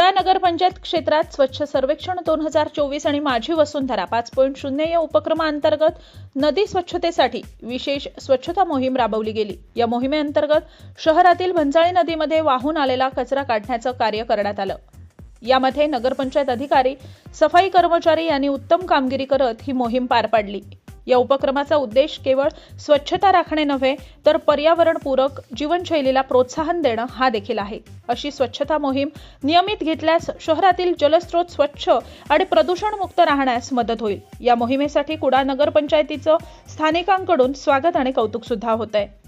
नगरपंचायत क्षेत्रात स्वच्छ सर्वेक्षण दोन हजार चोवीस आणि माझी वसुंधरा पाच पॉईंट शून्य या उपक्रमाअंतर्गत नदी स्वच्छतेसाठी विशेष स्वच्छता मोहीम राबवली गेली. या मोहिमेअंतर्गत शहरातील भंजाळी नदीमध्ये वाहून आलेला कचरा काढण्याचं कार्य करण्यात आलं. यामध्ये नगरपंचायत अधिकारी सफाई कर्मचारी यांनी उत्तम कामगिरी करत ही मोहीम पार पाडली. या उपक्रमाचा उद्देश केवळ स्वच्छता राखणे नव्हे तर पर्यावरणपूरक जीवनशैलीला प्रोत्साहन देणं हा देखील आहे. अशी स्वच्छता मोहीम नियमित घेतल्यास शहरातील जलस्रोत स्वच्छ आणि प्रदूषणमुक्त राहण्यास मदत होईल. या मोहिमेसाठी कुडा नगरपंचायतीचं स्थानिकांकडून स्वागत आणि कौतुक सुद्धा होत आहे